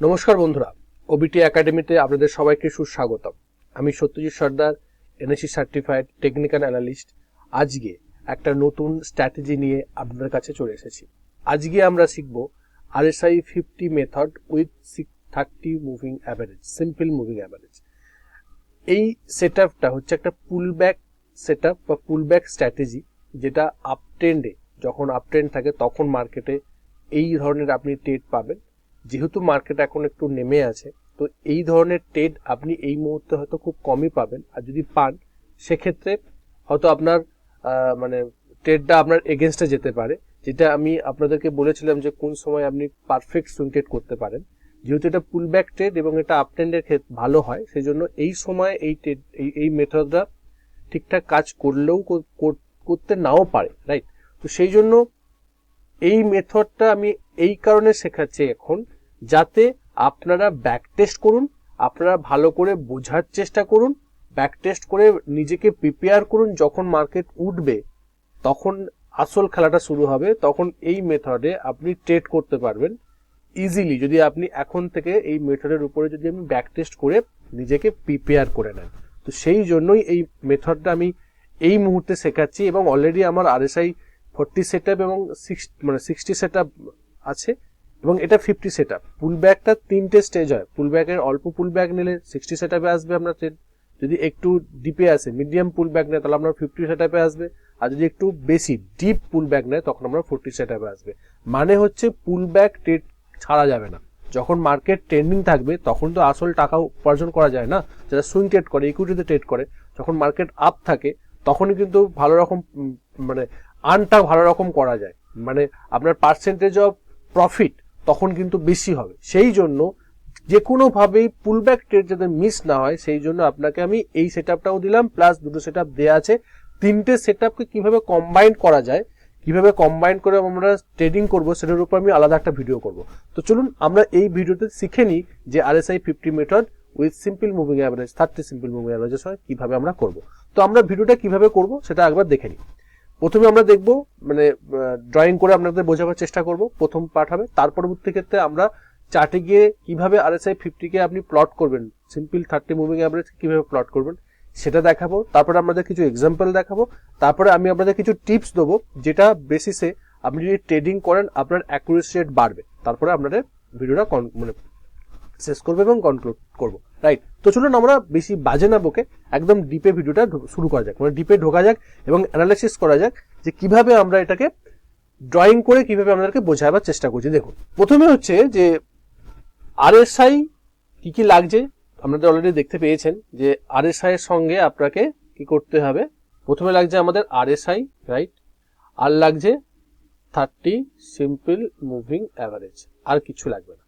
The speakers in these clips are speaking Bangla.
নমস্কার বন্ধুরা ওবিটি একাডেমিতে আপনাদের সবাইকে সুস্বাগতম। আমি Satyajit Sardar NSC certified technical analyst আজকে একটা নতুন স্ট্র্যাটেজি নিয়ে আপনাদের কাছে চলে এসেছি। আজকে আমরা শিখব RSI fifty method with six thirty moving average simple moving average এই সেট হচ্ছে একটা পুল ব্যাক সেট বা পুল ব্যাক স্ট্র্যাটেজি যেটা আপ ট্রেন্ডে যখন আপ ট্রেন্ড থাকে, তখন মার্কেটে এই ধরনের আপনি ট্রেড পাবেন। যেহেতু মার্কেট এখন একটু নেমে আছে, তো এই ধরনের ট্রেড আপনি এই মুহূর্তে হয়তো খুব কমই পাবেন। আর যদি পান, সেক্ষেত্রে হয়তো আপনার মানে ট্রেডটা আপনার এগেনস্টে যেতে পারে। যেটা আমি আপনাদেরকে বলেছিলাম যে কোন সময় আপনি পারফেক্ট সুইং ট্রেড করতে পারেন। যেহেতু এটা পুল ব্যাক ট্রেড এবং এটা আপ ট্রেন্ডের ক্ষেত্রে ভালো হয় সেই জন্য এই সময় এই ট্রেড এই মেথডটা ঠিকঠাক কাজ করলেও কর- কর- করতে নাও পারে রাইট তো সেই জন্য এই মেথডটা আমি এই কারণে শেখাচ্ছি এখন যাতে আপনারা ব্যাক টেস্ট করুন, আপনারা ভালো করে বোঝার চেষ্টা করুন ব্যাক টেস্ট করে নিজেকে প্রিপেয়ার করুন যখন মার্কেট উঠবে, তখন আসল খেলাটা শুরু হবে, তখন এই মেথডে আপনি ট্রেড করতে পারবেন ইজিলি যদি আপনি এখন থেকে এই মেথডের উপরে যদি আমি ব্যাক টেস্ট করে নিজেকে প্রিপেয়ার করে নেন। তো সেই জন্যই এই মেথডটা আমি এই মুহূর্তে শেখাচ্ছি এবং অলরেডি আমার আরএসআই ফোরটি সেট আপ এবং সিক্স মানে সিক্সটি সেট আপ আছে। এবং এটা ফিফটি সেট আপ পুল ব্যাকটা তিনটে স্টেজ হয়। পুল ব্যাকের অল্প পুল ব্যাক নিলে সিক্সটি সেট আপে আসবে আপনার trade। যদি একটু ডিপে আসে মিডিয়াম পুল ব্যাক নেয়, তাহলে আপনার ফিফটি সেট আপে আসবে। আর যদি একটু বেশি ডিপ পুল ব্যাক নেয়, তখন আমরা ফোরটি সেট আপে আসবে। মানে হচ্ছে পুল ব্যাক ট্রেড ছাড়া যাবে না। যখন মার্কেট ট্রেন্ডিং থাকবে, তখন তো আসল টাকা উপার্জন করা যায় না। যারা সুইং ট্রেড করে ইকুইটিতে ট্রেড করে, যখন মার্কেট আপ থাকে, তখনই কিন্তু ভালো রকম মানে আর্নটা ভালো রকম করা যায়। মানে আপনার পার্সেন্টেজ অফ প্রফিট তখন কিন্তু বেশি হবে। সেই জন্য যে কোনোভাবেই পুলব্যাক ট্রেড যাতে মিস না হয়, সেই জন্য আপনাকে আমি এই সেট আপটাও দিলাম প্লাস দুটো সেট আপ দেওয়া আছে। তিনটে সেট আপকে কীভাবে কম্বাইন করা যায়, কীভাবে কম্বাইন করে আমরা ট্রেডিং করব, সেটার উপর আমি আলাদা একটা ভিডিও করব। তো চলুন, আমরা এই ভিডিওতে শিখে নিই যে RSI fifty method with simple moving average thirty simple moving অ্যাভারেজের হয়, কীভাবে আমরা করব। তো আমরা ভিডিওটা কীভাবে করব, সেটা একবার দেখে নিই। প্রথমে আমরা দেখব মানে ড্রয়িং করে আপনাদের বোঝাবার চেষ্টা করব, প্রথম পার্ট হবে। তার পরবর্তী ক্ষেত্রে আমরা চার্টে গিয়ে কীভাবে আর এস আই ফিফটিকে আপনি প্লট করবেন সিম্পল থার্টি মুভিং অ্যাভারেজ কীভাবে প্লট করবেন, সেটা দেখাবো। তারপরে আপনাদের কিছু এক্সাম্পল দেখাবো। তারপরে আমি আপনাদের কিছু টিপস দেবো, যেটা বেসিসে আপনি যদি ট্রেডিং করেন, আপনার অ্যাকুরেসি রেট বাড়বে। তারপরে আপনাদের ভিডিওটা মানে শেষ করব এবং কনক্লুড করব। রাইট তো চলুন আমরা বেশি বাজে না বকে একদম ডিপে ভিডিওটা শুরু করা যাক। মানে ডিপে ঢোকা যাক এবং অ্যানালাইসিস করা যাক যে কীভাবে আমরা এটাকে ড্রয়িং করে কীভাবে আমাদেরকে বোঝাবার চেষ্টা করছি। দেখুন, প্রথমে হচ্ছে যে আরএসআই কি কি লাগছে? আপনাদের অলরেডি দেখতে পেয়েছেন যে আরএসআই এর সঙ্গে আপনাকে কি করতে হবে? প্রথমে লাগছে আমাদের আরএসআই রাইট আর লাগছে থার্টি সিম্পল মুভিং অ্যাভারেজ আর কিছু লাগবে না।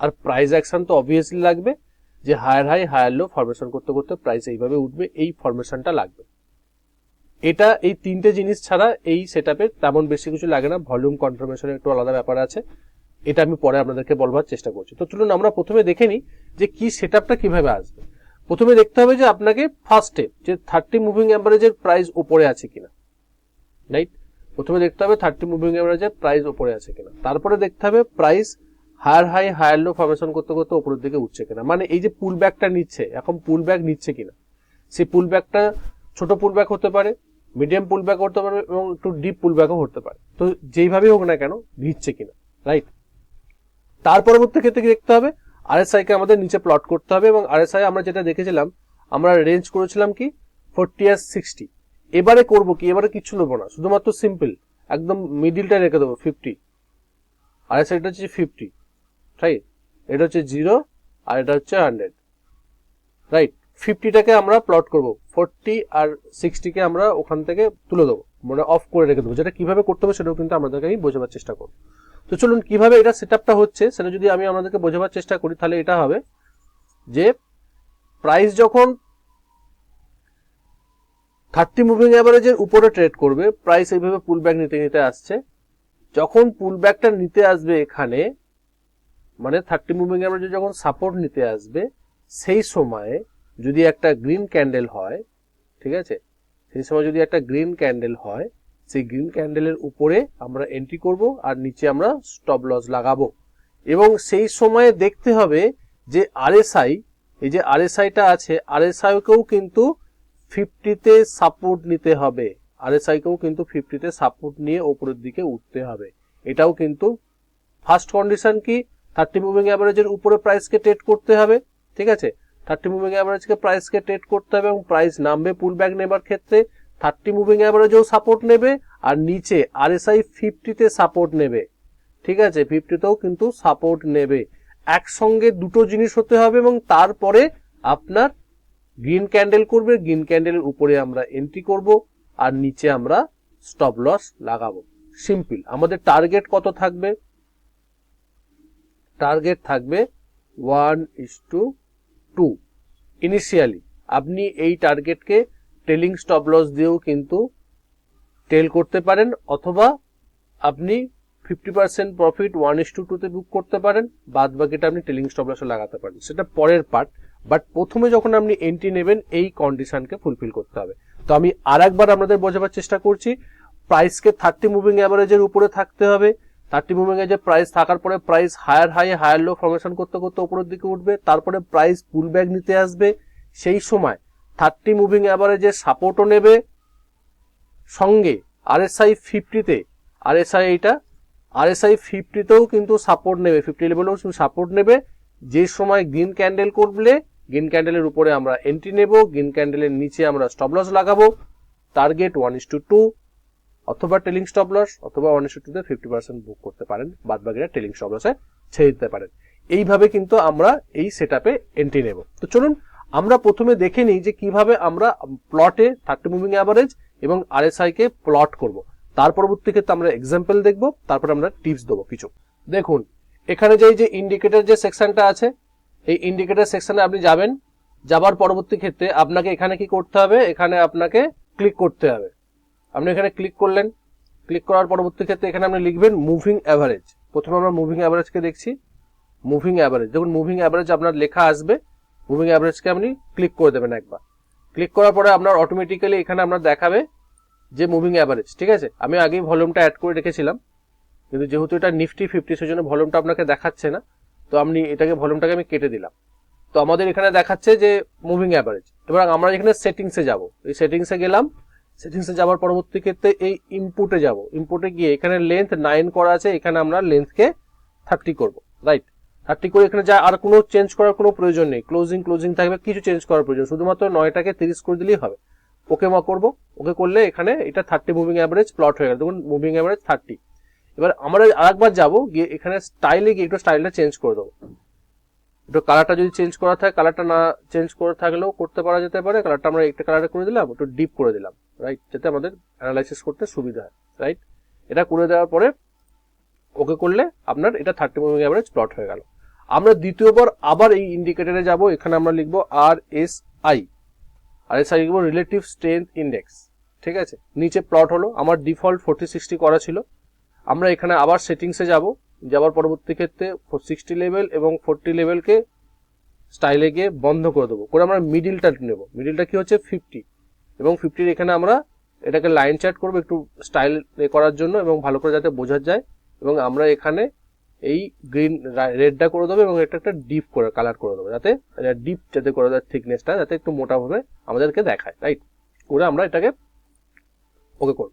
আর প্রাইস অ্যাকশন তো অবভিয়াসলি লাগবে। যে higher high higher low formation করতে করতে প্রাইস এইভাবে উঠবে, এই ফরমেশনটা লাগবে। এটা এই তিনটে জিনিস ছাড়া এই সেট তেমন বেশি কিছু লাগে না ভলিউম কনফার্মেশনের একটু আলাদা ব্যাপার আছে। এটা আমি পরে আপনাদেরকে বলবার চেষ্টা করছি। তো চলুন আমরা প্রথমে দেখে নিই যে কি সেট আপটা কীভাবে আসবে। প্রথমে দেখতে হবে যে আপনাকে ফার্স্ট যে থার্টি মুভিং অ্যাভারেজের প্রাইস উপরে আছে কিনা। রাইট প্রথমে দেখতে হবে থার্টি মুভিং অ্যাভারেজের প্রাইস ওপরে আছে কিনা। তারপরে দেখতে হবে price higher high, higher low formation করতে করতে উপরের দিকে উঠছে কিনা? মানে এই যে পুল ব্যাকটা নিচ্ছে, এখন পুল ব্যাক নিচ্ছে কিনা? সেই পুল ব্যাকটা ছোট পুল ব্যাক হতে পারে মিডিয়াম পুল ব্যাক হতে পারে এবং একটু ডিপ পুল ব্যাকও হতে পারে। তো যেইভাবেই হোক না কেন, নিচ্ছে কিনা? রাইট তার পরবর্তী ক্ষেত্রে দেখতে হবে? আর আরএসআই কে আমাদের নিচে প্লট করতে হবে এবং আরএসআই আমরা যেটা দেখেছিলাম, আমরা রেঞ্জ করেছিলাম কি? ফোরটি আর সিক্সটি এবারে করব কি? এবারে কিছু নেব না। শুধুমাত্র সিম্পল একদম মিডিলটা রেখে দেবো ফিফটি আরএসআইটা হচ্ছে ফিফটি রাইট এটা হচ্ছে জিরো আর এটা হচ্ছে হান্ড্রেড রাইট ফিফটিটাকে আমরা প্লট করব ফোরটি আর সিক্সটিকে আমরা ওখান থেকে তুলে দেবো মানে অফ করে রেখে দেবো। যেটা কীভাবে করতে হবে সেটাও কিন্তু আমাদেরকে আমি বোঝাবার চেষ্টা করব। তো চলুন, কীভাবে এটা সেট হচ্ছে সেটা যদি আমি আপনাদেরকে বোঝাবার চেষ্টা করি, তাহলে এটা হবে যে প্রাইস যখন থার্টি মুভিং অ্যাভারেজের উপরে ট্রেড করবে প্রাইস এইভাবে পুল ব্যাক নিতে নিতে আসছে। যখন পুল ব্যাকটা নিতে আসবে এখানে মানে থার্টি মুভিং অ্যাভারেজে যখন সাপোর্ট নিতে আসবে, সেই সময়ে যদি একটা গ্রিন ক্যান্ডেল হয়, ঠিক আছে? সেই সময় যদি একটা গ্রিন ক্যান্ডেল হয়, সেই গ্রিন ক্যান্ডেলের উপরে আমরা এন্ট্রি করব আর নিচে আমরা স্টপ লস লাগাবো। এবং সেই সময়ে দেখতে হবে যে আরএসআই এই যে আরএসআইটা আছে আরএসআইকেও কিন্তু ফিফটিতে সাপোর্ট নিতে হবে। আরএসআইকেও কিন্তু ফিফটিতে সাপোর্ট নিয়ে ওপরের দিকে উঠতে হবে। এটাও কিন্তু ফার্স্ট কন্ডিশন কি? থার্টি মুভিং অ্যাভারেজের উপরে প্রাইসকে ট্রেড করতে হবে, ঠিক আছে? থার্টি মুভিং অ্যাভারেজকে প্রাইসকে ট্রেড করতে হবে এবং প্রাইস নামবে পুল ব্যাক নেবার ক্ষেত্রে, থার্টি মুভিং অ্যাভারেজেও সাপোর্ট নেবে আর নিচে আরএসআই ফিফটিতে সাপোর্ট নেবে, ঠিক আছে? ফিফটিতেও কিন্তু সাপোর্ট নেবে। একসঙ্গে দুটো জিনিস হতে হবে এবং তারপরে আপনার গ্রিন ক্যান্ডেল করবে গ্রিন ক্যান্ডেলের উপরে আমরা এন্ট্রি করব আর নিচে আমরা স্টপ লস লাগাবো। সিম্পল আমাদের টার্গেট কত থাকবে? টার্গেট থাকবে one is to two initially আপনি এই টার্গেটকে টেলিং স্টপ লস দিয়েও কিন্তু টেল করতে পারেন, অথবা আপনি fifty percent profit one is to টুতে বুক করতে পারেন বাদ বাকিটা আপনি টেলিং স্টপ লসে লাগাতে পারেন। সেটা পরের পার্ট বাট প্রথমে যখন আপনি এন্ট্রি নেবেন, এই কন্ডিশনকে ফুলফিল করতে হবে। তো আমি আর একবার আপনাদের বোঝাবার চেষ্টা করছি প্রাইসকে থার্টি মুভিং অ্যাভারেজের উপরে থাকতে হবে থার্টি মুভিং এ যে প্রাইস থাকার পরে price higher high higher low formation করতে করতে উপরের দিকে উঠবে, তারপরে প্রাইস পুল ব্যাক নিতে আসবে। সেই সময় থার্টি মুভিং অ্যাভারেজে সাপোর্টও নেবে। সঙ্গে আরএসআই ফিফটিতে আরএসআই এইটা আরএসআই ফিফটিতেও কিন্তু সাপোর্ট নেবে ফিফটি লেভেলেও সাপোর্ট নেবে। যে সময় গ্রিন ক্যান্ডেল করলে গ্রিন ক্যান্ডেলের উপরে আমরা এন্ট্রি নেব গ্রিন ক্যান্ডেলের নিচে আমরা স্টপ লস লাগাবো। Target one is to two অথবা টেলিং স্টপ লস অথবা one is to fifty percent book করতে পারেন বাদ বাকিরা টেলিং স্টপ লসে ছেড়ে দিতে পারেন। এইভাবে কিন্তু আমরা এই সেট আপে এন্ট্রি নেব। তো চলুন, আমরা প্রথমে দেখে নিই যে কীভাবে আমরা প্লটে থার্টি মুভিং অ্যাভারেজ এবং আরএসআই কে প্লট করব। তার পরবর্তী ক্ষেত্রে আমরা এক্সাম্পল দেখব, তারপর আমরা টিপস দেবো কিছু। দেখুন, এখানে যে যে ইন্ডিকেটর যে সেকশনটা আছে, এই ইন্ডিকেটর সেকশনে আপনি যাবেন, যাবার পরবর্তী ক্ষেত্রে আপনাকে এখানে কি করতে হবে? এখানে আপনাকে ক্লিক করতে হবে। আপনি এখানে ক্লিক করলেন। ক্লিক করার পরবর্তী ক্ষেত্রে এখানে আপনি লিখবেন মুভিং অ্যাভারেজ প্রথমে আমরা মুভিং অ্যাভারেজকে দেখছি। মুভিং অ্যাভারেজ দেখুন মুভিং অ্যাভারেজ আপনার লেখা আসবে। মুভিং অ্যাভারেজকে আপনি ক্লিক করে দেবেন একবার। ক্লিক করার পরে আপনার অটোমেটিক্যালি এখানে আপনার দেখাবে যে মুভিং অ্যাভারেজ ঠিক আছে? আমি আগেই ভলিউমটা অ্যাড করে রেখেছিলাম। কিন্তু যেহেতু এটা নিফটি ফিফটি সেজন্য ভলিউমটা আপনাকে দেখাচ্ছে না, তো আপনি এটাকে ভলিউমটাকে আমি কেটে দিলাম। তো আমাদের এখানে দেখাচ্ছে যে মুভিং অ্যাভারেজ এবার আমরা এখানে সেটিংসে যাব। এই সেটিংসে গেলাম। সেটিংসে যাওয়ার পরবর্তী ক্ষেত্রে এই ইনপুটে যাব। ইনপুটে গিয়ে এখানে লেন্থ নাইন করা আছে, এখানে আমরা লেন্থকে থার্টি করব রাইট থার্টি করে এখানে যা আর কোনো চেঞ্জ করার কোনো প্রয়োজন নেই। ক্লোজিং ক্লোজিং থাকবে, কিছু চেঞ্জ করার প্রয়োজন শুধুমাত্র নয়টাকে তিরিশ করে দিলেই হবে। ওকে মা করব। ওকে করলে এখানে এটা থার্টি মুভিং অ্যাভারেজ প্লট হয়ে গেল। দেখুন মুভিং অ্যাভারেজ থার্টি এবার আমরা আরেকবার যাব, গিয়ে এখানে স্টাইলে গিয়ে একটু স্টাইলটা চেঞ্জ করে দেবো। একটু কালারটা যদি চেঞ্জ করা থাকে কালারটা না চেঞ্জ করে থাকলেও করতে পারা যেতে পারে। কালারটা আমরা একটা কালারে করে দিলাম, একটু ডিপ করে দিলাম রাইট যাতে আমাদের অ্যানালাইসিস করতে সুবিধা হয় রাইট এটা করে দেওয়ার পরে ওকে করলে আপনার এটা থার্টি মুভিং অ্যাভারেজ প্লট হয়ে গেল। আমরা দ্বিতীয়বার আবার এই ইন্ডিকেটরে যাব, এখানে আমরা লিখব R S I R S I লিখব রিলেটিভ স্ট্রেংথ ইন্ডেক্স ঠিক আছে? নিচে প্লট হলো, আমার ডিফল্ট ফোরটি সিক্সটি করা ছিল। আমরা এখানে আবার সেটিংসে যাব যাওয়ার পরবর্তী ক্ষেত্রে সিক্সটি লেভেল এবং ফোরটি লেভেলকে স্টাইলে গিয়ে বন্ধ করে দেবো। করে আমরা মিডিলটা নেব। মিডিলটা কি হচ্ছে ফিফটি এবং ফিফটির এখানে আমরা এটাকে লাইন চার্ট করব একটু স্টাইল করার জন্য এবং ভালো করে যাতে বোঝা যায়। এবং আমরা এখানে এই গ্রিন রেডটা করে দেবো এবং এটা একটা ডিপ করে কালার করে দেবো। যাতে ডিপ যাতে করে দেয় থিকনেসটা যাতে একটু মোটাভাবে আমাদেরকে দেখায় রাইট করে আমরা এটাকে ওকে করব।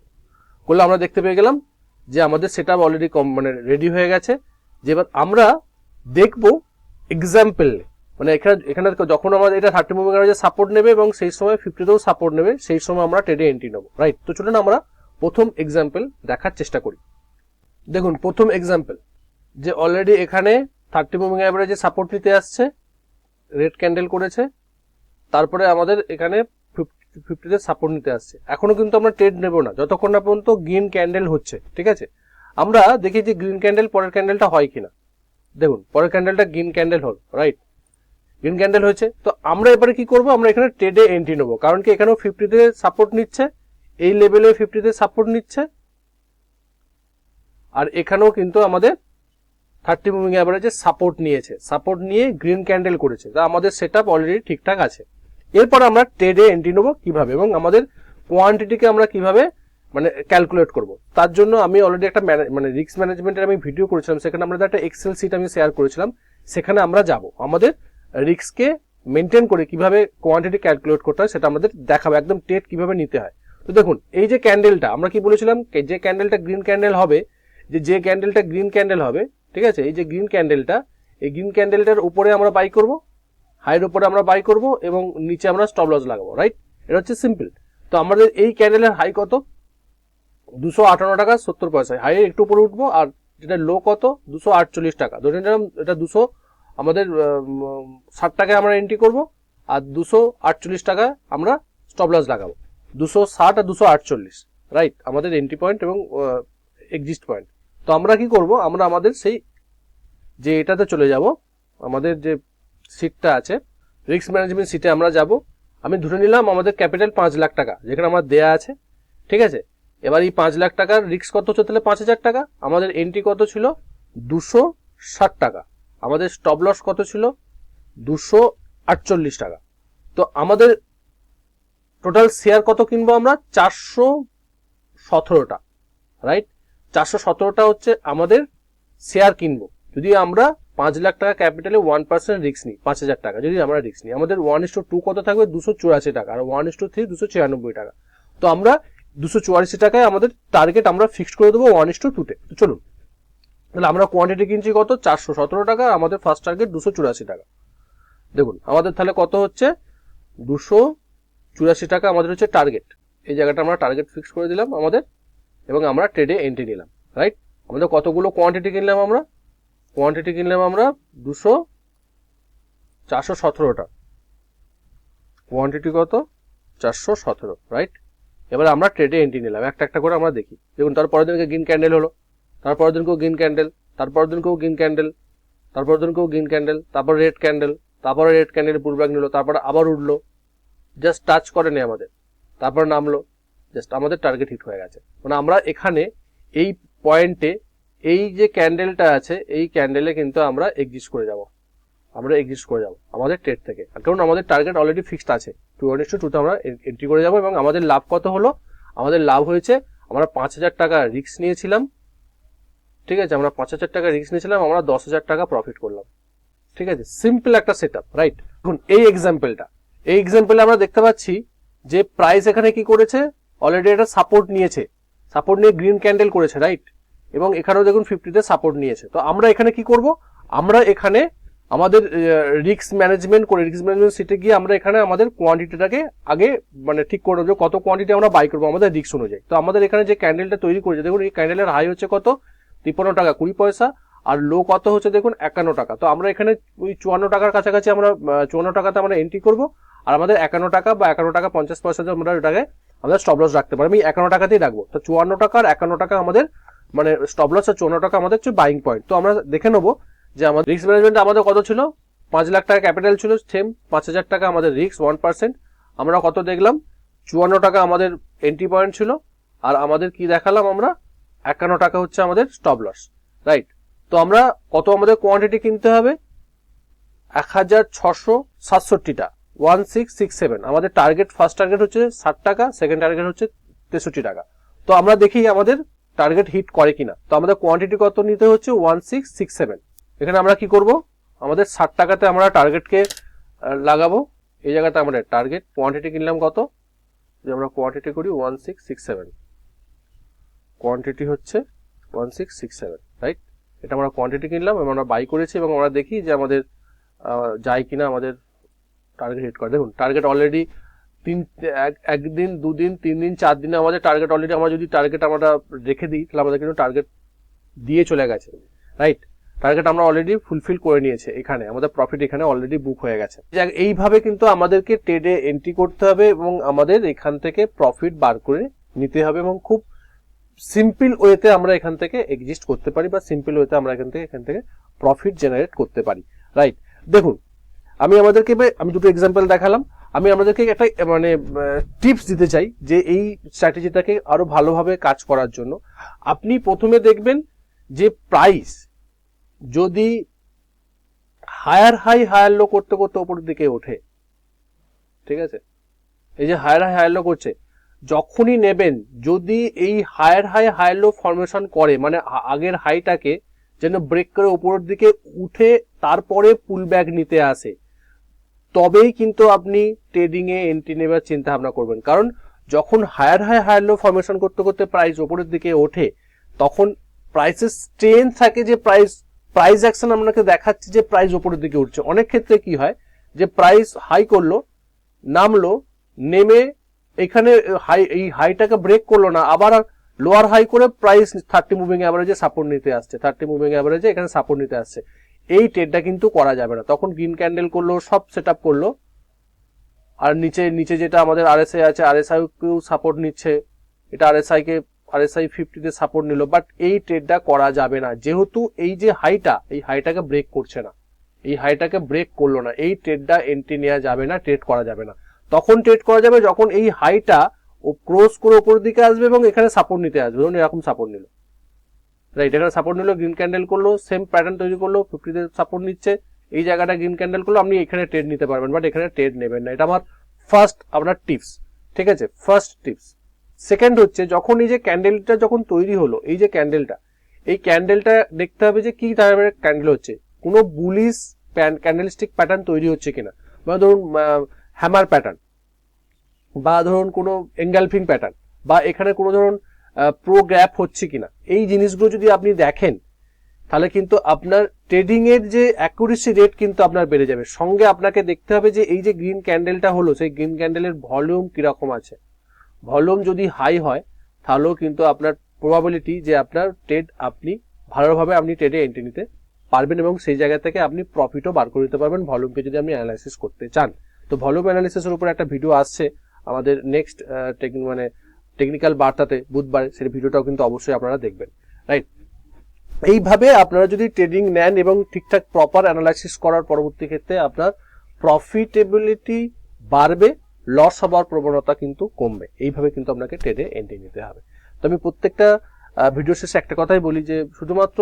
করলে আমরা দেখতে পেয়ে গেলাম যে আমাদের সেটা অলরেডি কম মানে রেডি হয়ে গেছে। যে এবার আমরা দেখব এক্সাম্পল মানে এখানে এখানে যখন আমাদের এটা থার্টি মুভিং অ্যাভারেজে সাপোর্ট নেবে এবং সেই সময় ফিফটিতেও সাপোর্ট নেবে, সেই সময় আমরা ট্রেডে এন্ট্রি নেব। রাইট তো চলুন আমরা প্রথম এক্সাম্পল দেখার চেষ্টা করি। দেখুন, প্রথম এক্সাম্পল যে অলরেডি এখানে থার্টি মুভিং অ্যাভারেজে সাপোর্ট নিতে আসছে রেড ক্যান্ডেল করেছে। তারপরে আমাদের এখানে ফিফটিতে সাপোর্ট নিতে আসছে। এখনও কিন্তু আমরা ট্রেড নেব না। যতক্ষণ না পর্যন্ত গ্রিন ক্যান্ডেল হচ্ছে, ঠিক আছে? আমরা দেখি যে গ্রিন ক্যান্ডেল পরের ক্যান্ডেলটা হয় কিনা। দেখুন, পরের ক্যান্ডেলটা গ্রিন ক্যান্ডেল হল রাইট গ্রিন ক্যান্ডেল হয়েছে। তো আমরা এবারে কি করব? আমরা এখানে ট্রেডে এন্ট্রি নেব। কারণ কি এখানেও ফিফটিতে সাপোর্ট নিচ্ছে, এই লেভেলে ফিফটিতে সাপোর্ট নিচ্ছে। আর এখানেও কিন্তু আমাদের থার্টি মুভিং অ্যাভারেজে সাপোর্ট নিয়েছে। সাপোর্ট নিয়ে গ্রিন ক্যান্ডেল করেছে। তা আমাদের সেট অলরেডি ঠিকঠাক আছে। এরপর আমরা ট্রেডে এন্ট্রি নেব কীভাবে এবং আমাদের কোয়ান্টিটিকে আমরা কীভাবে মানে ক্যালকুলেট করব। তার জন্য আমি অলরেডি একটা মানে রিস্ক ম্যানেজমেন্টের আমি ভিডিও করেছিলাম, সেখানে আমরা একটা এক্সেল সিট আমি শেয়ার করেছিলাম, সেখানে আমরা যাব। আমাদের রিস্ককে মেনটেন করে কীভাবে কোয়ান্টিটি ক্যালকুলেট করতে হয় সেটা আমাদের দেখাবো, একদম টেট কীভাবে নিতে হয়। তো দেখুন, এই যে ক্যান্ডেলটা আমরা কি বলেছিলাম? যে ক্যান্ডেলটা গ্রিন ক্যান্ডেল হবে, যে যে ক্যান্ডেলটা গ্রিন ক্যান্ডেল হবে, ঠিক আছে? এই যে গ্রিন ক্যান্ডেলটা এই গ্রিন ক্যান্ডেলটার উপরে আমরা বাই করব। হাইয়ের উপরে আমরা বাই করব এবং নিচে আমরা স্টপ লস লাগাবো রাইট এটা হচ্ছে সিম্পল তো আমাদের এই ক্যান্ডেলের হাই কত? দুশো আটান্ন টাকা, সত্তর পয়সা। হাই একটু উপরে উঠবো আর যেটা লো কত? দুশো আটচল্লিশ টাকা। ধরে নিলাম এটা দুশো, আমাদের ষাট টাকায় আমরা এন্ট্রি করব আর দুশো আটচল্লিশ টাকা আমরা স্টপ লস লাগাবো। দুশো ষাট আর দুশো আটচল্লিশ রাইট আমাদের এন্ট্রি পয়েন্ট এবং এক্সিস্ট পয়েন্ট তো আমরা কি করব? আমরা আমাদের সেই যে এটাতে চলে যাব, আমাদের যে সিটটা আছে। রিস্ক ম্যানেজমেন্ট সিটে আমরা যাব। আমি ধরে নিলাম আমাদের ক্যাপিটাল পাঁচ লাখ টাকা, যেখানে আমার দেয়া আছে। ঠিক আছে? এবার এই পাঁচ লাখ টাকার রিস্ক কত হচ্ছে? তাহলে পাঁচ হাজার টাকা। আমাদের এন্ট্রি কত ছিল? দুশো ষাট টাকা। আমাদের স্টপ লস কত ছিল? দুশো আটচল্লিশ টাকা। তো আমাদের টোটাল শেয়ার কত কিনবো আমরা? চারশো সতেরোটা। রাইট চারশো সতেরোটা হচ্ছে আমাদের শেয়ার কিনবো। যদি আমরা পাঁচ লাখ টাকা ক্যাপিটালে ওয়ান পার্সেন্ট রিস্ক নিই, পাঁচ হাজার টাকা, যদি আমরা রিস্ক নিই। আমাদের ওয়ান ইস টু কত থাকবে? দুশো চুরাশি টাকা, আর ওয়ান ইস টু থ্রি দুশো ছিয়ানব্বই টাকা। তো আমরা দুশো চুয়াশি টাকায় আমাদের টার্গেট আমরা ফিক্সড করে দেবো ওয়ান ইস টু টুতে তো। চলুন, তাহলে আমরা কোয়ান্টিটি কিনছি কত? চারশো সতেরো টাকা আমাদের ফার্স্ট টার্গেট দুশো চুরাশি টাকা। দেখুন, আমাদের তাহলে কত হচ্ছে? দুশো চুরাশি টাকা আমাদের হচ্ছে টার্গেট এই জায়গাটা আমরা টার্গেট ফিক্স করে দিলাম আমাদের, এবং আমরা ট্রেডে এন্ট্রি নিলাম রাইট আমাদের কতগুলো কোয়ান্টিটি কিনলাম আমরা? কোয়ান্টিটি কিনলাম আমরা দুশো চারশো সতেরোটা। কোয়ান্টিটি কত? চারশো সতেরো রাইট এবার আমরা ট্রেডে এন্ট্রি নিলাম, একটা একটা করে আমরা দেখি। দেখুন, তারপরের দিনকে গ্রিন ক্যান্ডেল হলো, তারপরের দিনকেও গ্রিন ক্যান্ডেল তারপরের দিনকেও গ্রিন ক্যান্ডেল তারপরের দিনকেও গ্রিন ক্যান্ডেল তারপর রেড ক্যান্ডেল তারপরে রেড ক্যান্ডেল পুরবাগ নিল তারপরে আবার উঠল। জাস্ট টাচ করেনি আমাদের। তারপর নামলো। জাস্ট আমাদের টার্গেট হিট হয়ে গেছে। মানে আমরা এখানে এই পয়েন্টে এই যে ক্যান্ডেলটা আছে, এই ক্যান্ডেলে কিন্তু আমরা এক্সিস্ট করে যাব। আমরা এক্সিস্ট করে যাব, আমাদের ট্রেড থেকে। কারণ আমাদের টার্গেট অলরেডি ফিক্সড আছে। টু ওয়ান টু টুতে আমরা এন্ট্রি করে যাব এবং আমাদের লাভ কত হলো? আমাদের লাভ হয়েছে, আমরা পাঁচ হাজার টাকা রিস্ক নিয়েছিলাম। ঠিক আছে, আমরা পাঁচ হাজার টাকা রিস্ক নিয়েছিলাম, আমরা দশ হাজার টাকা প্রফিট করলাম। ঠিক আছে সিম্পল একটা সেট রাইট এখন এই এক্সাম্পলটা এই এক্সাম্পলে আমরা দেখতে পাচ্ছি যে প্রাইস এখানে কি করেছে? অলরেডি এটা সাপোর্ট নিয়েছে। সাপোর্ট নিয়ে গ্রিন ক্যান্ডেল করেছে রাইট এবং এখানেও দেখুন ফিফটিতে সাপোর্ট নিয়েছে। তো আমরা এখানে কি করব? আমরা এখানে আমাদের রিস্ক ম্যানেজমেন্ট করে রিস্ক ম্যানেজমেন্ট সিটে গিয়ে আমরা এখানে আমাদের কোয়ান্টিটিটাকে আগে মানে ঠিক করে যে কত কোয়ান্টিটি আমরা বাই করব আমাদের রিস্ক অনুযায়ী। তো আমাদের এখানে যে ক্যান্ডেলটা তৈরি করেছে, দেখুন এই ক্যান্ডেলের হাই হচ্ছে কত? তিপ্পান্ন টাকা কুড়ি পয়সা। আর লো কত হচ্ছে দেখুন একান্ন টাকা। তো আমরা এখানে ওই চুয়ান্ন টাকার কাছাকাছি আমরা চুয়ান্ন টাকাতে আমরা এন্ট্রি করব। আর আমাদের একান্ন টাকা বা একান্ন টাকা পঞ্চাশ পয়সা আমরা ওটাকে আমাদের স্টপ লস রাখতে পারি। আমি একান্ন টাকাতেই রাখব। তো চুয়ান্ন টাকা আর একান্ন টাকা আমাদের মানে স্টপ লস আর চুয়ান্ন টাকা, আমাদের হচ্ছে বাইং পয়েন্ট তো আমরা দেখে নেব যে আমাদের রিস্ক ম্যানেজমেন্ট আমাদের কত ছিল? পাঁচ লাখ টাকা ক্যাপিটাল ছিল সেম পাঁচ হাজার টাকা আমাদের রিস্ক ওয়ান পার্সেন্ট আমরা কত দেখলাম? চুয়ান্ন টাকা আমাদের এন্ট্রি পয়েন্ট ছিল। আর আমাদের কি দেখালাম আমরা? একান্ন টাকা হচ্ছে আমাদের স্টপ লস রাইট তো আমরা কত আমাদের কোয়ান্টিটি কিনতে হবে? এক হাজার ছশো সাতষট্টিটা ওয়ান সিক্স সিক্স সেভেন আমাদের টার্গেট ফার্স্ট টার্গেট হচ্ছে ষাট টাকা সেকেন্ড টার্গেট হচ্ছে তেষট্টি টাকা। তো আমরা দেখি আমাদের টার্গেট হিট করে কিনা। তো আমাদের কোয়ান্টিটি কত নিতে হচ্ছে? ওয়ান সিক্স সিক্স সেভেন এখানে আমরা কি করব? আমাদের ষাট টাকাতে আমরা টার্গেটকে লাগাবো। এই জায়গাতে আমাদের টার্গেট কোয়ান্টিটি কিনলাম কত? যে আমরা কোয়ান্টিটি করি one six six seven quantity হচ্ছে one six six seven right এটা আমরা কোয়ান্টিটি কিনলাম, এবং আমরা বাই করেছি, এবং আমরা দেখি যে আমাদের যায় কিনা আমাদের টার্গেট হিট করে। দেখুন টার্গেট অলরেডি তিন, এক- একদিন, দুদিন তিন দিন চার দিনে আমাদের টার্গেট অলরেডি আমরা যদি টার্গেট আমরা রেখে দিই, তাহলে আমাদের কিন্তু টার্গেট দিয়ে চলে গেছে রাইট টার্গেট আমরা অলরেডি ফুলফিল করে নিয়েছে এখানে, আমাদের প্রফিট এখানে অলরেডি বুক হয়ে গেছে। এইভাবে কিন্তু আমাদেরকে ট্রেডে এন্ট্রি করতে হবে এবং আমাদের এখান থেকে প্রফিট বার করে নিতে হবে এবং খুব সিম্পল ওয়েতে আমরা এখান থেকে এক্সিস্ট করতে পারি বা সিম্পল ওয়েতে আমরা এখান থেকে এখান থেকে প্রফিট জেনারেট করতে পারি রাইট দেখুন, আমি আমাদেরকে আমি দুটো এক্সাম্পল দেখালাম। আমি আমাদেরকে একটা মানে টিপস দিতে চাই যে এই স্ট্র্যাটেজিটাকে আরও ভালোভাবে কাজ করার জন্য। আপনি প্রথমে দেখবেন যে প্রাইস যদি হায়ার হাই হায়ার লো করতে করতে ওপরের দিকে ওঠে, ঠিক আছে? এই যে হায়ার হাই হায়ার লো করছে, যখনই নেবেন, যদি এই higher high higher low formation করে মানে আগের হাইটাকে যেন ব্রেক করে উপরের দিকে উঠে, তারপরে পুল ব্যাক নিতে আসে তবেই কিন্তু আপনি ট্রেডিং এ এন্ট্রি নেবার চিন্তা ভাবনা করবেন। কারণ যখন higher high higher low formation করতে করতে প্রাইস উপরের দিকে ওঠে, তখন প্রাইসের স্ট্রেন থাকে যে প্রাইস প্রাইস অ্যাকশন আপনাকে দেখাচ্ছে যে প্রাইস উপরের দিকে উঠছে। অনেক ক্ষেত্রে কি হয় যে প্রাইস হাই করল, নামলো, নেমে এখানে হাই এই হাইটাকে ব্রেক করল না, আবার লোয়ার হাই করে প্রাইস থার্টি মুভিং অ্যাভারেজে সাপোর্ট নিতে আসছে। থার্টি মুভিং অ্যাভারেজে এখানে সাপোর্ট নিতে আসছে। এই ট্রেডটা কিন্তু করা যাবে না। তখন গ্রিন ক্যান্ডেল করল, সব সেট আপ করল। আর নিচে নিচে যেটা আমাদের আরএসআই আছে আরএসআই কেও সাপোর্ট নিচ্ছে। এটা আরএসআই কে আরএসআই ফিফটিতে সাপোর্ট নিল। বাট এই ট্রেডটা করা যাবে না। যেহেতু এই যে হাইটা এই হাইটাকে ব্রেক করছে না। এই হাইটাকে ব্রেক করল না। এই ট্রেডটা এন্ট্রি নেওয়া যাবে না ট্রেড করা যাবে না। তখন ট্রেড করা যাবে যখন এই হাইটা ও ক্রস করে উপরের দিকে আসবে এবং এখানে সাপোর্ট নিতে আসবে। ধরুন এরকম সাপোর্ট নিল। রাইট এখানে সাপোর্ট নিল গ্রিন ক্যান্ডেল করল সেম প্যাটার্ন তৈরি করল ফিফটিতে সাপোর্ট নিচ্ছে। এই জায়গাটা গ্রিন ক্যান্ডেল করল, আপনি এখানে ট্রেড নিতে পারবেন বাট এখানে ট্রেড নেবেন না। এটা আমার ফার্স্ট আপনার টিপস ঠিক আছে? ফার্স্ট টিপস সেকেন্ড হচ্ছে, যখন এই যে ক্যান্ডেলটা যখন তৈরি হলো, এই যে ক্যান্ডেলটা এই ক্যান্ডেলটা দেখতে হবে যে কি টাইপের ক্যান্ডেল হচ্ছে। কোনো বুলিশ ক্যান্ডেলস্টিক প্যাটার্ন তৈরি হচ্ছে কিনা? বা ধরুন হ্যামার প্যাটার্ন বা ধরুন কোনো এঙ্গালফিং প্যাটার্ন বা এখানে কোনো ধরুন প্রো গ্যাপ হচ্ছে কিনা। এই জিনিসগুলো যদি আপনি দেখেন, তাহলে কিন্তু আপনার ট্রেডিং এর যে অ্যাকুরেসি রেট কিন্তু আপনার বেড়ে যাবে। সঙ্গে আপনাকে দেখতে হবে যে এই যে গ্রিন ক্যান্ডেলটা হলো, সেই গ্রিন ক্যান্ডেলের ভলিউম কীরকম আছে। ভলিউম যদি হাই হয়, তাহলেও কিন্তু আপনার প্রবাবিলিটি যে আপনার ট্রেড আপনি ভালোভাবে আপনি ট্রেডে এন্ট্রি নিতে পারবেন এবং সেই জায়গা থেকে আপনি প্রফিটও বার করে দিতে পারবেন ভলিউমকে যদি আপনি অ্যানালাইসিস করতে চান। তো ভলিউম অ্যানালিসিসের উপর একটা ভিডিও আসছে আমাদের নেক্সট মানে টেকনিক্যাল বার্তাতে বুধবারে সেই ভিডিওটাও কিন্তু অবশ্যই আপনারা দেখবেন রাইট এইভাবে আপনারা যদি ট্রেডিং নেন এবং ঠিকঠাক প্রপার অ্যানালাইসিস করার পরবর্তী ক্ষেত্রে আপনার প্রফিটেবিলিটি বাড়বে লস হবার প্রবণতা কিন্তু কমবে। এইভাবে কিন্তু আপনাকে ট্রেডে এন্ট্রি নিতে হবে। তো আমি প্রত্যেকটা ভিডিও শেষে একটা কথাই বলি যে শুধুমাত্র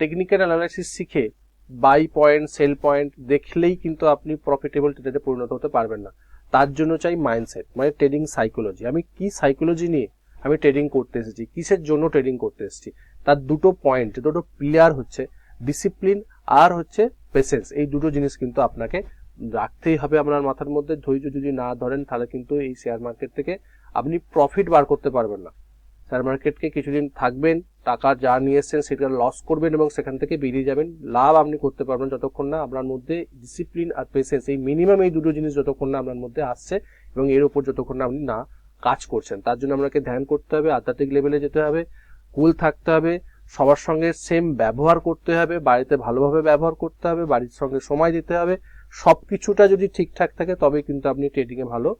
টেকনিক্যাল অ্যানালাইসিস শিখে বাই পয়েন্ট সেল পয়েন্ট দেখলেই কিন্তু আপনি প্রফিটেবল ট্রেডে পরিণত হতে পারবেন না। তার জন্য চাই মাইন্ডসেট মানে ট্রেডিং সাইকোলজি আমি কি সাইকোলজি নিয়ে আমি ট্রেডিং করতে এসেছি, কিসের জন্য ট্রেডিং করতে এসেছি, তার দুটো পয়েন্ট দুটো প্লেয়ার হচ্ছে ডিসিপ্লিন আর হচ্ছে পেশেন্স এই দুটো জিনিস কিন্তু আপনাকে রাখতেই হবে আপনার মাথার মধ্যে। ধৈর্য যদি না ধরেন, তাহলে কিন্তু এই শেয়ার মার্কেট থেকে আপনি প্রফিট বার করতে পারবেন না। শেয়ার মার্কেটকে কিছুদিন থাকবেন, টাকা যা নিয়ে এসছেন সেটা লস করবেন এবং সেখান থেকে বেরিয়ে যাবেন। লাভ আপনি করতে পারবেন যতক্ষণ না আপনার মধ্যে ডিসিপ্লিন আর পেশেন্স এই মিনিমাম এই দুটো জিনিস যতক্ষণ না আপনার মধ্যে আসছে এবং এর উপর যতক্ষণ না আপনি না কাজ করছেন। তার জন্য আপনাকে ধ্যান করতে হবে, আধ্যাত্মিক লেভেলে যেতে হবে কুল থাকতে হবে, সবার সঙ্গে সেম ব্যবহার করতে হবে, বাড়িতে ভালোভাবে ব্যবহার করতে হবে, বাড়ির সঙ্গে সময় দিতে হবে। সব কিছুটা যদি ঠিকঠাক থাকে তবে কিন্তু আপনি ট্রেডিংয়ে ভালো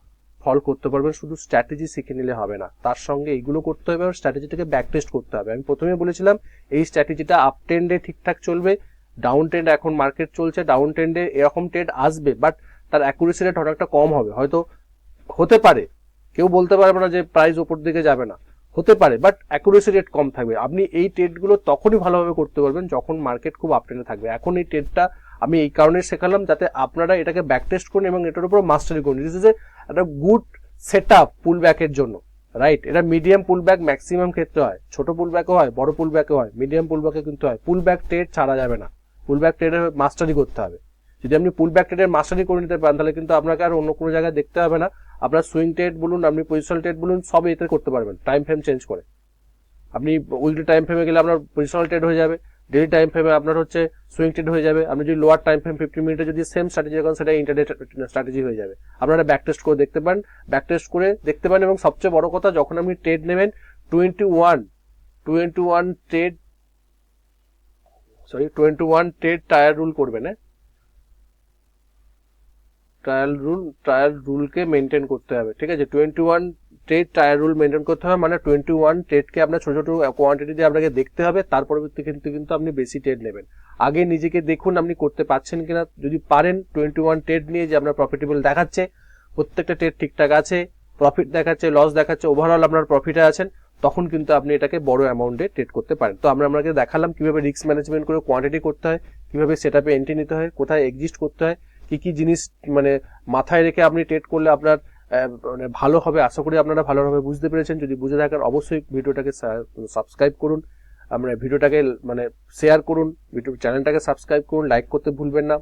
ফল করতে পারবেন শুধু স্ট্র্যাটেজি শিখে নিলে হবে না। তার সঙ্গে এইগুলো করতে হবে আর স্ট্র্যাটেজিটাকে ব্যাক টেস্ট করতে হবে। আমি প্রথমে বলেছিলাম, এই স্ট্র্যাটেজিটা আপ ট্রেন্ডে ঠিকঠাক চলবে ডাউন ট্রেন্ড এখন মার্কেট চলছে ডাউন ট্রেন্ডে এরকম ট্রেন্ড আসবে বাট তার অ্যাকুরেসি রেট অনেকটা কম হবে। হয়তো হতে পারে, কেউ বলতে পারবে না যে প্রাইস ওপর দিকে যাবে না। হতে পারে বাট অ্যাকুরেসি রেট কম থাকবে। আপনি এই ট্রেডগুলো তখনই ভালোভাবে করতে পারবেন যখন মার্কেট খুব আপ ট্রেন্ডে থাকবে। এখন এই ট্রেডটা আমি এই কারণে শেখালাম যাতে আপনারা এটাকে ব্যাক টেস্ট করুন এবং এটার উপর মাস্টারি করুন। দিস ইজ একটা গুড সেট আপ পুল ব্যাকের জন্য রাইট এটা মিডিয়াম পুল ব্যাক ম্যাক্সিমাম ক্ষেত্রে হয়। ছোট পুল ব্যাকও হয়, বড় পুল ব্যাকও হয়। মিডিয়াম পুল ব্যাকে কিন্তু হয়। পুল ব্যাক ট্রেড ছাড়া যাবে না। পুল ব্যাক ট্রেডের মাস্টারি করতে হবে। যদি আপনি পুল ব্যাক ট্রেডের মাস্টারি করে নিতে পারেন, তাহলে কিন্তু আপনাকে আর অন্য কোনো জায়গায় দেখতে হবে না। আপনার সুইং ট্রেড বলুন, আপনি পজিশনাল ট্রেড বলুন সব এতে করতে পারবেন। টাইম ফ্রেম চেঞ্জ করে। আপনি উইকলি টাইম ফ্রেমে গেলে আপনার পজিশনাল ট্রেড হয়ে যাবে। ডেলি টাইম ফ্রেমে আপনার হচ্ছে সুইং ট্রেড হয়ে যাবে। আপনি যদি লোয়ার টাইম ফ্রেম ফিফটি মিনিটে যদি সেম স্ট্র্যাটেজি রাখেন, সেটা ইন্টারনেট স্ট্র্যাটেজি হয়ে যাবে। আপনারা ব্যাক টেস্ট করে দেখতে পান। ব্যাক টেস্ট করে দেখতে পান এবং সবচেয়ে বড় কথা, যখন আপনি ট্রেড নেবেন twenty one twenty one trade sorry twenty one trade tyre rule করবেন হ্যাঁ? ট্রায়াল রুল ট্রায়াল রুলকে মেনটেন করতে হবে, ঠিক আছে? Twenty one trade tyre rule maintain করতে হবে মানে টোয়েন্টি ওয়ান ট্রেডকে আপনার ছোট ছোট কোয়ান্টিটি দিয়ে আপনাকে দেখতে হবে, তার পরবর্তী কিন্তু কিন্তু আপনি বেশি ট্রেড নেবেন। আগে নিজেকে দেখুন আপনি করতে পারছেন কিনা, যদি পারেন টোয়েন্টি ওয়ান ট্রেড নিয়ে যে আপনার প্রফিটেবল দেখাচ্ছে, প্রত্যেকটা ট্রেড ঠিকঠাক আছে প্রফিট দেখাচ্ছে লস দেখাচ্ছে ওভারঅল আপনার প্রফিটে আছেন, তখন কিন্তু আপনি এটাকে বড় অ্যামাউন্টে ট্রেড করতে পারেন। তো আমরা আপনাকে দেখালাম কীভাবে রিস্ক ম্যানেজমেন্ট করে কোয়ান্টিটি করতে হয়, কীভাবে সেট আপে এন্ট্রি নিতে হয়, কোথায় এক্সিস্ট করতে হয়, কি কি জিনিস মানে মাথায় রেখে আপনি ট্রেড করলে আপনার মানে ভালো হবে, আশা করি আপনারা ভালোভাবে বুঝতে পেরেছেন। যদি বুঝে থাকেন, অবশ্যই ভিডিওটাকে সাবস্ক্রাইব করুন। আমরা ভিডিওটাকে মানে শেয়ার করুন। ইউটিউব চ্যানেলটাকে সাবস্ক্রাইব করুন। লাইক করতে ভুলবেন না।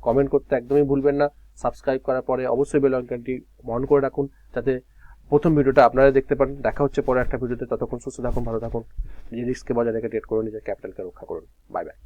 কমেন্ট করতে একদমই ভুলবেন না। সাবস্ক্রাইব করার পরে অবশ্যই বেল আইকনটি অন করে রাখুন। যাতে প্রথম ভিডিওটা আপনারা দেখতে পারেন। দেখা হচ্ছে পরে একটা ভিডিওতে। ততক্ষণ সুস্থ থাকুন, ভালো থাকুন। রিস্ককে বজায় রেখে ট্রেড করুন নিজের ক্যাপিটালকে রক্ষা করুন। Bye bye